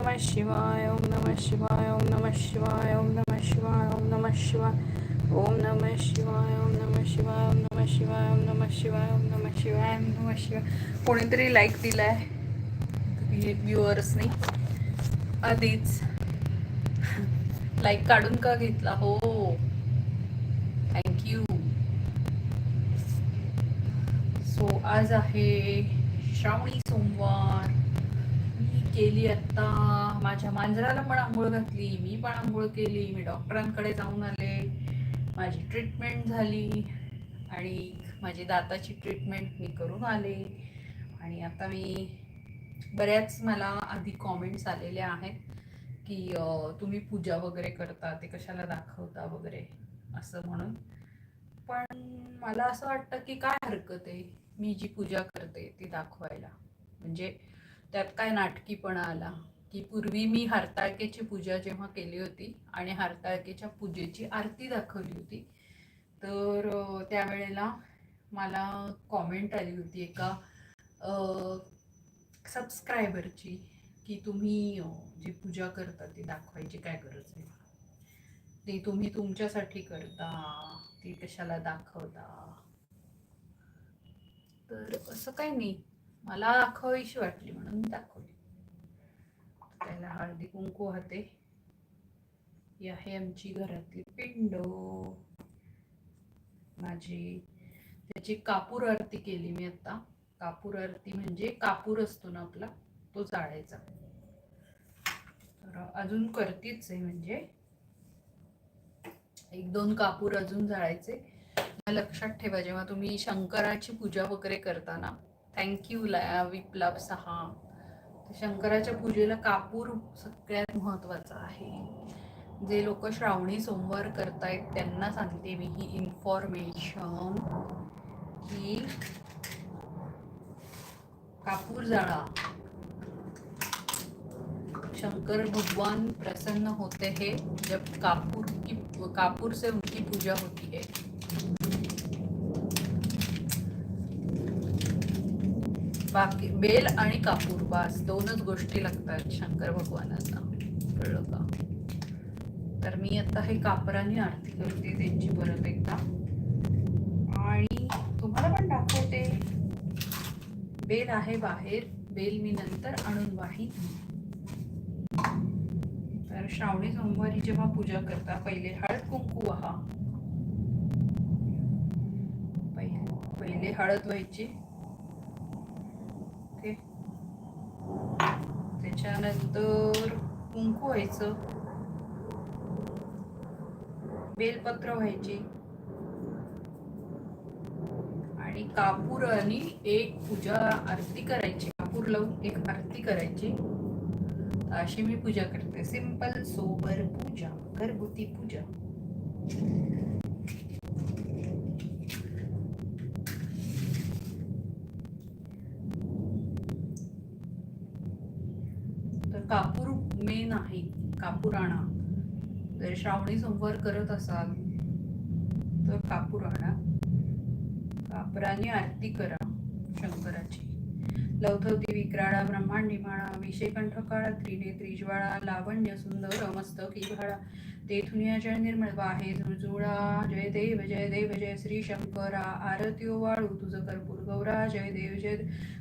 नमः शिवाय ओम नमः शिवाय ओम नमः शिवाय ओम नमः शिवाय ओम नमः शिवाय ओम नमः शिवाय ओम नमः शिवाय ओम नमः शिवाय ओम नमः शिवाय ओम नमः शिवाय ओम नमः शिवाय कोणीतरी लाईक दिलाय व्ह्युअर्सनी आधीच लाईक काढून का घेतला हो थँक्यू सो आज आहे श्रावणी सोमवार केली आत्ता. माझ्या मांजराला पण आंघोळ घातली मी पण आंघोळ केली मी डॉक्टरांकडे जाऊन आले. माझी ट्रीटमेंट झाली आणि माझी दाताची ट्रीटमेंट मी करून आले. आणि आता मी बऱ्याच मला आधी कॉमेंट्स आलेल्या आहेत की तुम्ही पूजा वगैरे करता ते कशाला दाखवता वगैरे असं म्हणून. पण मला असं वाटतं की काय हरकत आहे मी जी पूजा करते ती दाखवायला. म्हणजे त्यात काय नाटकीपणा आला? की पूर्वी मी हरताळकेची पूजा जेव्हा केली होती आणि हरताळकेच्या पूजेची आरती दाखवली होती तर त्यावेळेला मला कॉमेंट आली होती एका सबस्क्रायबरची की तुम्ही जी पूजा करता ती दाखवायची काय गरज आहे? ती तुम्ही तुमच्यासाठी करता ती कशाला दाखवता? तर असं काही नाही. मला दाखवावीशी वाटली म्हणून दाखवली. त्याला हळदी कुंकू हाते. ही आहे आमची घरातली पिंड. माझी त्याची कापूर आरती केली मी आता. कापूर आरती म्हणजे कापूर असतो ना आपला तो जाळायचा. तर अजून करतीच आहे म्हणजे. एक दोन कापूर अजून जाळायचे. लक्षात ठेवा जेव्हा तुम्ही शंकराची पूजा वगैरे करताना थँक्यू ला विप्लव सहा शंकराच्या पूजेला कापूर सगळ्यात महत्त्वाचा आहे. जे लोक श्रावणी सोमवार करतायत त्यांना सांगते मी ही इन्फॉर्मेशन की कापूर जाळा. शंकर भगवान प्रसन्न होते हे. जब कापूर की कापूर से उनकी पूजा होती है. बाकी बेल आणि कापूर बास दोनच गोष्टी लागतात शंकर भगवानांना. कळलं का? तर मी आता हे कापराने आरती करते त्यांची परत एकदा. आणि तुम्हाला पण दाखवते. बेल आहे बाहेर बेल मी नंतर आणून वाहीन. तर श्रावणी सोमवारी जेव्हा पूजा करता पहिले हळद कुंकू व्हा. पहिले पहिले हळद व्हायची. त्याच्यानंतर कुंकू व्हायचं. बेलपत्र व्हायची. आणि कापूर आणि एक पूजा आरती करायची. कापूर लावून एक आरती करायची. अशी मी पूजा करते. सिंपल सोबर पूजा. घरगुती पूजा तर कापूर मेन आहे कापूर आणा. जर श्रावणी सोमवार करत असाल तर कापूर आणा. कापराने आरती करा शंकराची. लवथवती विक्राळा ब्रह्मांडी माळा विषेकंठ काळा त्रिनेत्री ज्वाळा लावण्य सुंदर मस्तकी भाळा तेथुनिया जय निर्मळ वाहे जुळजुळा जय देव जय देव जय श्री शंकरा. आरती वाळू तुझं कर्पूर गौरा जय देव जय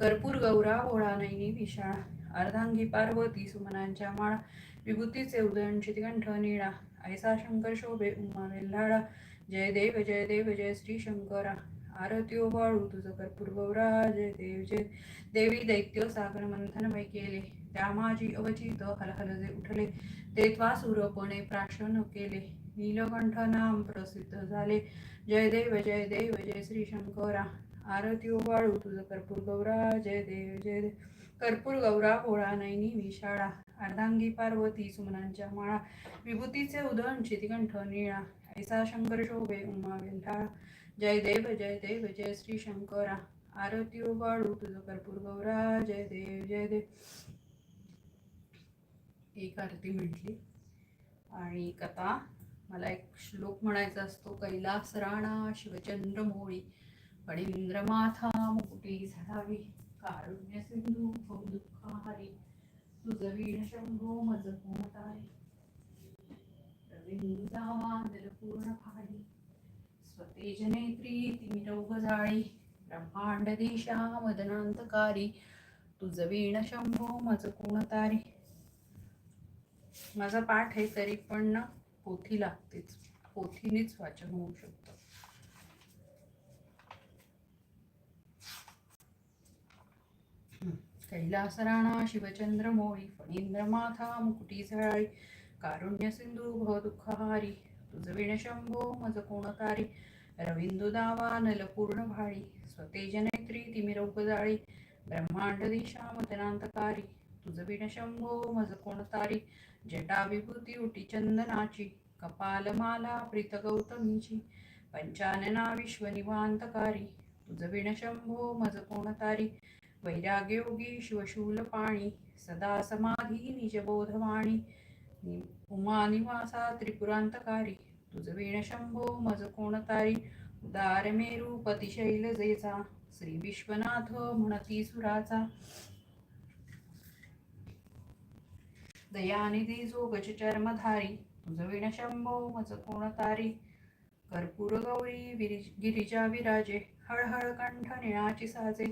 कर्पूर गौरा ओळा नैनी विशाळा. अर्धांगी पार्वती सुमनांच्या माळा विभूतीचे उदयन चितिकंठ निळा ऐसा शंकर शोभे उमा वेल्हाळा जय देव जय देव जय श्री शंकरा आरती वाळू तुझ कर्पूर गौरा जय देव जय देवी दैत्य सागर मंथन मै केले त्या माझी अवचित हलहल जे उठले ते त्वासुरपणे प्राशन केले नीलकंठ नाम प्रसिद्ध झाले जय देव जय देव जय श्री शंकरा आरती वाळू तुझ कर्पूर गौरा जय देव जय देव. कर्पूर गौरा होळा नैनी विशाळा अर्धांगी पार्वती सुमनांच्या माळा विभूतीचे उदन चितिकंठ निळा ऐसा शंकर शोभे उमा वेंढाळा जय देव जय देव जय श्री शंकरा आरती बाळू तुझं कर्पूर गौरा जय देव जय देव. एक आरती म्हटली. आणि कथा मला एक श्लोक म्हणायचा असतो. कैलास राणा शिवचंद्र मोळी पण इंद्रमाथा मुकुटी झाडावी. कारुण्य सिंधू दुःखारी तुझ वीण शंभो मज कोणतारी रविंदू पूर्ण फाडी स्वतेज नेत्री तिमिरौघ जाळी ब्रह्मांड दिशा मदनांतकारी तुझ वीण शंभो मज कोणतारी माझा पाठ आहे तरी पण ना पोथी लागतेच पोथीनेच वाचन होऊ शकतं. कैलास राणा शिवचंद्र मोळी फणींद्र माथा मुकुटी झळाळी कारुण्य सिंधू भव दुःखहारी तुझ विण शंभो मज कोणतारी रविंदू दावा नलपूर्ण भाळी स्वतेज नैत्री तिमिरौक जाळी ब्रह्मांड दिशा मतनांतकारी तुझ विण शंभो मज कोणतारी जटा विभूती उटी चंदनाची कपाल माला प्रीत गौतमीची पंचानना विश्वनिवांतकारी तुझ विण शंभो मज कोणतारी वैराग्योगी शिवशूल पाणी सदा समाधी निजबोधवाणी उमा निवासा त्रिपुरांतकारी तुझ वीण शंभो मज कोणतारी उदार मेरू पतिशैल जेचा श्री विश्वनाथ म्हणती सुराचा दयानिधी जो गजचर्मधारी तुझ वीण शंभो मज कोणतारी कर्पूर गौरी गिरिजा विराजे हळहळ कंठ निळाची साजे.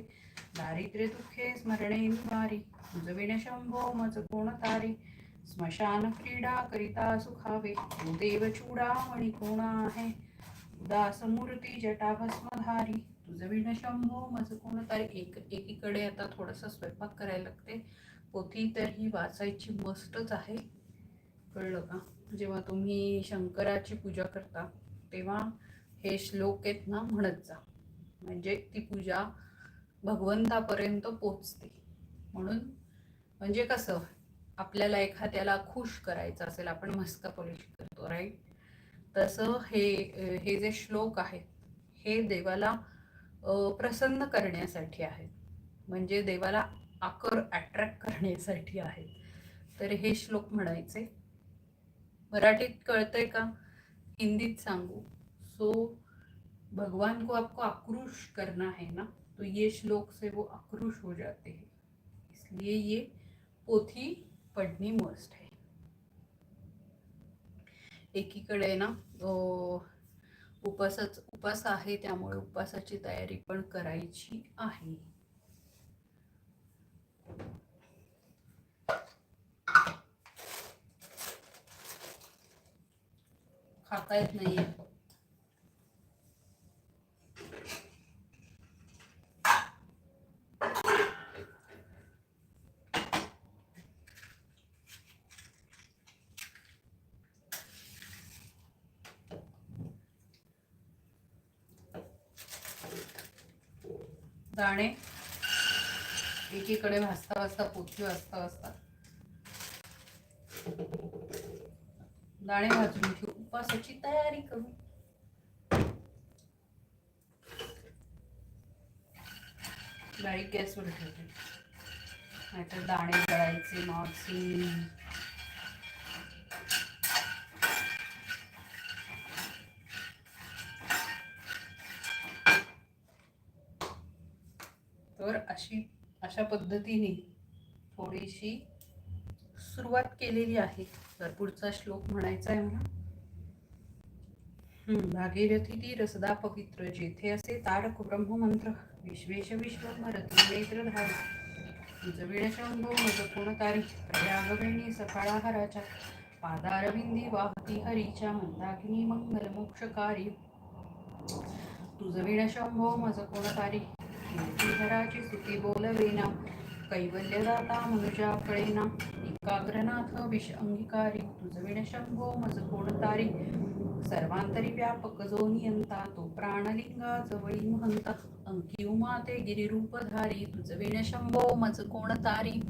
दारिद्र्य दुःखे स्मरणे निवारी. तुझ शंभो मज कोण तारी. स्मशान क्रीडा करिता सुखावे. तू देव चूडामणी कोण आहे? उदास मूर्ती जटा भस्मधारी. तुझ शंभो मज कोण तारी. एक एकीकडे आता थोडासा स्वयंपाक करायला लागते. पोथी तर ही वाचायची मस्तच आहे. कळलं का? जेव्हा तुम्ही शंकराची पूजा करता तेव्हा हे श्लोक आहेत ना म्हणत जा. म्हणजे ती पूजा भगवंतापर्यंत पोचते म्हणून म्हणजे कसं आपल्याला एखाद्याला खुश करायचं असेल आपण मस्का पॉलिश करतो राईट तसं हे हे जे श्लोक आहेत हे देवाला प्रसन्न करण्यासाठी आहेत. म्हणजे देवाला आकर अट्रॅक्ट करण्यासाठी आहेत. तर हे श्लोक म्हणायचे. मराठीत कळतंय का? हिंदीत सांगू. सो भगवान को आपको आक्रोश करना है ना तो ये श्लोक से वो आक्रोश हो जाते हैं। इसलिए ये पोथी पढ़नी मस्ट है। एकीकडे ना उपासाच उपास आहे त्यामुळे उपासाची तयारी पण करायची आहे. खाता येत नाहीये दाणे एकीकडे भाजता वाजता पोथी वाजता वाजता दाणे भाजून ठेवू उपासाची तयारी करू. डाळी गॅसवर ठेवते. नाहीतर दाणे जळायचे मॉर्सिंग तर अशी अशा पद्धतीने थोडीशी सुरुवात केलेली आहे. तर पुढचा श्लोक म्हणायचा आहे मला. भागीरथी ती रसदा पवित्र जेथे असे तारक ब्रह्ममंत्र विश्वेश विश्वंभर नेत्र धार तुझ विण शंभो मज कोणतारी प्रयागवेणी सकाळाहाराच्या पादारविंदी वाहती हरीच्या मंदाकिनी मंगल मोक्षकारी तुझ विण शंभो मज कोणतारी कीर्तिधराची स्तुती बोलवेना कैवल्यदाता मनुजा कळेना एकाग्रनाथ विष अंगीकारी तुझविण शंभो मज कोण तारी सर्वांतरी व्यापक जो नियंता तो प्राणलिंगा जवळी महंता अंकी उमा ते गिरिरूपधारी तुझविण शंभो मज कोण तारी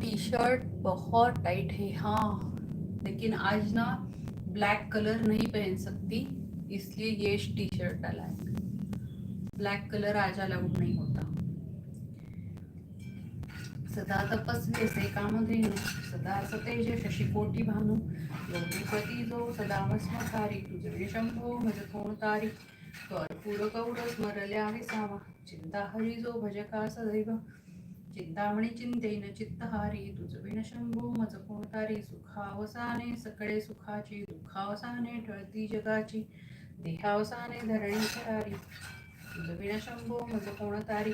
टी शर्ट बहुत टाइट है हाँ लेकिन आज ना ब्लैक कलर नहीं पहन सकती इसलिए ये टी शर्ट डाला है. ब्लॅक कलर आज अलाउड नाही होता. सदा तपस्वी असे कामधेनु सदा सतेज शशिकोटी भानू. योगीपती जो सदा तारी तुझे शंभो भज कोण तारी. कर्पूर कौड स्मरल्या विसावा चिंता हरी जो भजका सदैव. चिंतामणी चिंतेन चित्तहारी. तुझविण शंभो मज कोणतारी सुखावसाने सकळे सुखाची. दुःखावसाने टळती जगाची. देहावसाने धरणी करारी तुझ विनाशंभो शंभो म्हणजे कोण तारी.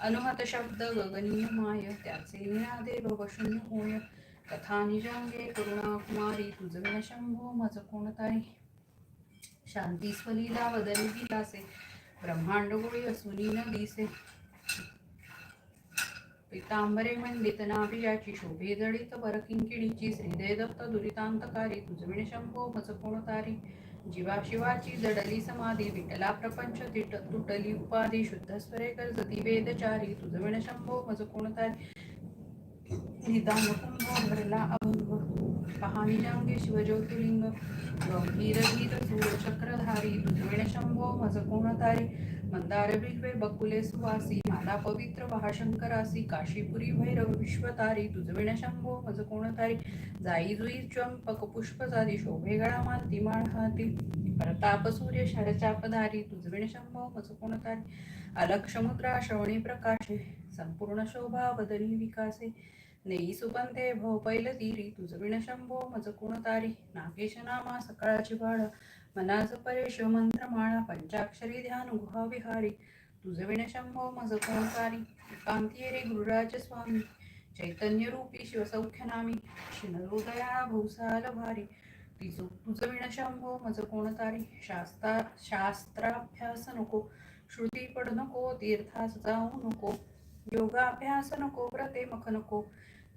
अनुहत शब्द गगनीय माय त्याचे निनादे भवशून्य होय. कथा निजांगे करुणा कुमारी तुझ विण मज कोण तारी. शांती स्वलीला वदनी विलासे ब्रह्मांड गोळी असुनी न दिसे. पितांबरे मंडित नाभियाची शोभे जडित वरकिंकिणीची श्रीदय दत्त दुरितांतकारी तुझविण शंभो मज कोणतारी जीवाशिवाची शिवाची जडली समाधी विठला प्रपंच तिट तुटली उपाधी शुद्ध स्वरे कर्जती वेदचारी तुझविण शंभो मज कोण निदान कुंभ भरला अभंग कहाणी जांगे शिवज्योतिलिंग गंभीर धीर सूर चक्रधारी तुझविण शंभो मज कोणतारी मंदार बिल्वे बकुले सुवासी माला पवित्र महाशंकरासी काशीपुरी भैरव विश्वतारी तुझविण शंभो मज कोणतारी जाई जुई चंपक पुष्प शोभे गळा मानती माळ हाती प्रताप सूर्य शरचापधारी तुझविण शंभो मज कोणतारी अलक्ष मुद्रा श्रवणी प्रकाशे संपूर्ण शोभा बदली विकासे नेई सुपंते भो पैल तीरी तुझविण शंभो मज कोणतारी नागेश नामा सकाळची बाळ मनाज परेश मंत्रमाळा पंचाक्षरी ध्यान गुहा विहारी. तुझ विण शंभो मज कोण तारी कांती रे गुरुराज स्वामी. चैतन्य रूपी शिवसौख्य नामी. शिनहृदया भूसाल भारी. तिजो तुझ विण शंभो मज कोणतारी. शास्त्रा शास्त्राभ्यास नको. श्रुती पड नको तीर्थास जाऊ नको. योगाभ्यास नको व्रते मख नको.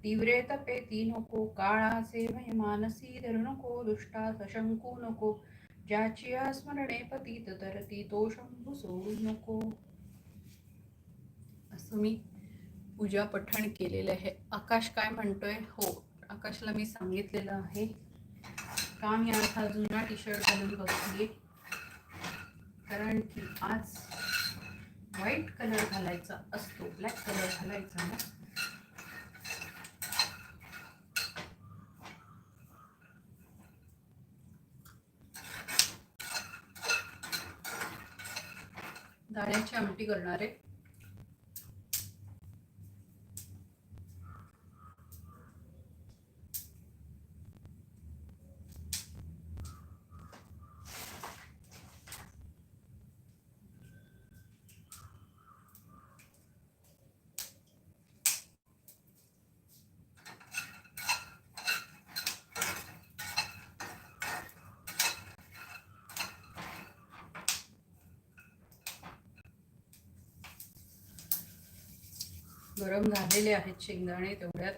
तीव्रे तपे ती नको. काळाचे भय मानसी धर नको. दुष्टा सशंकू नको. ज्याची स्मरणे पतीत तरती तो शंभू सोडू नको. असं मी पूजा पठण केलेलं आहे. आकाश काय म्हणतोय? हो आकाशला मी सांगितलेलं आहे. का मी आज हा जुना टी शर्ट घालून बघते कारण की आज व्हाईट कलर घालायचा असतो ब्लॅक कलर घालायचा ना. दाण्याची आमटी करणार आहे. गरम झालेले आहेत शेंगदाणे तेवढ्यात.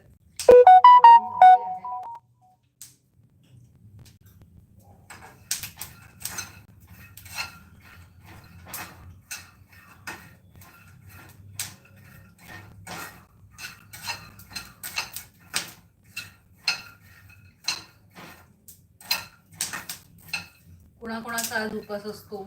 कुणाकुणाचा आज उपास असतो?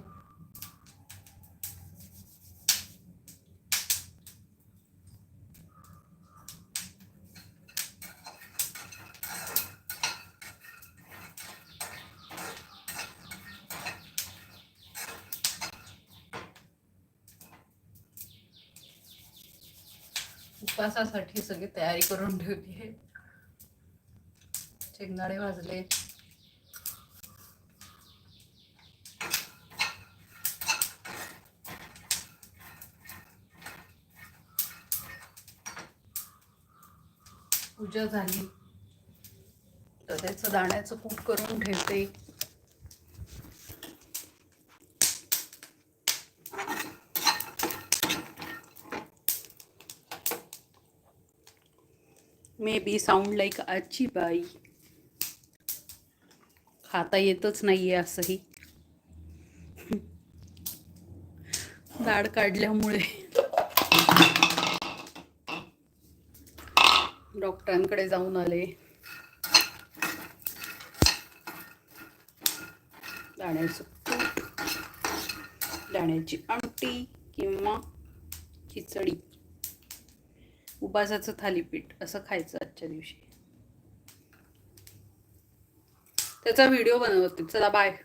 उपवासासाठी सगळी तयारी करून ठेवली आहे. शेंगदाणे भाजले. पूजा झाली. तर त्याचं दाण्याचं कूट करून ठेवते. मे बी साऊंड लाईक आजी बाई. खाता येतच नाहीये असंही. दाढ काढल्यामुळे. डॉक्टरांकडे जाऊन आले. दाण्याचं दाण्याची आमटी किंवा खिचडी. उपासाचं थालीपीठ असं खायचं आजच्या दिवशी. त्याचा व्हिडिओ बनवते. चला बाय